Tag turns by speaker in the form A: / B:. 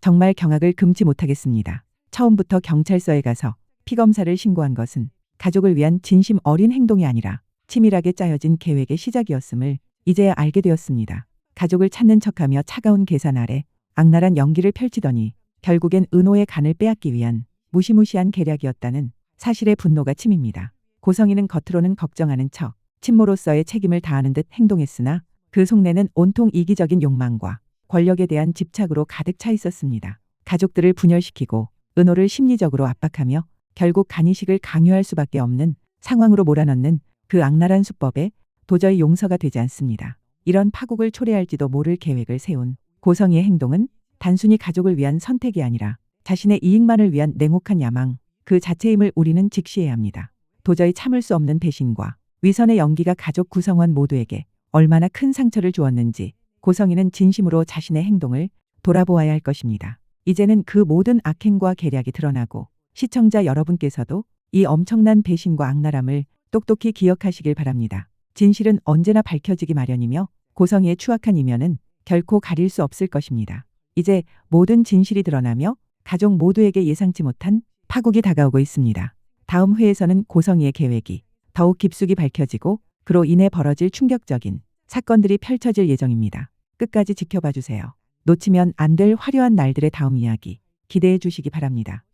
A: 정말 경악을 금치 못하겠습니다. 처음부터 경찰서에 가서 피검사를 신고한 것은 가족을 위한 진심 어린 행동이 아니라 치밀하게 짜여진 계획의 시작이었음을 이제야 알게 되었습니다. 가족을 찾는 척하며 차가운 계산 아래 악랄한 연기를 펼치더니 결국엔 은호의 간을 빼앗기 위한 무시무시한 계략이었다는 사실에 분노가 침입니다. 고성이는 겉으로는 걱정하는 척 친모로서의 책임을 다하는 듯 행동했으나 그 속내는 온통 이기적인 욕망과 권력에 대한 집착으로 가득 차 있었습니다. 가족들을 분열시키고 은호를 심리적으로 압박하며 결국 간이식을 강요할 수밖에 없는 상황으로 몰아넣는 그 악랄한 수법에 도저히 용서가 되지 않습니다. 이런 파국을 초래할지도 모를 계획을 세운 고성이의 행동은 단순히 가족을 위한 선택이 아니라 자신의 이익만을 위한 냉혹한 야망 그 자체임을 우리는 직시해야 합니다. 도저히 참을 수 없는 배신과 위선의 연기가 가족 구성원 모두에게 얼마나 큰 상처를 주었는지 고성이는 진심으로 자신의 행동을 돌아보아야 할 것입니다. 이제는 그 모든 악행과 계략이 드러나고 시청자 여러분께서도 이 엄청난 배신과 악랄함을 똑똑히 기억하시길 바랍니다. 진실은 언제나 밝혀지기 마련이며 고성이의 추악한 이면은 결코 가릴 수 없을 것입니다. 이제 모든 진실이 드러나며 가족 모두에게 예상치 못한 파국이 다가오고 있습니다. 다음 회에서는 고성이의 계획이 더욱 깊숙이 밝혀지고 그로 인해 벌어질 충격적인 사건들이 펼쳐질 예정입니다. 끝까지 지켜봐 주세요. 놓치면 안 될 화려한 날들의 다음 이야기 기대해 주시기 바랍니다.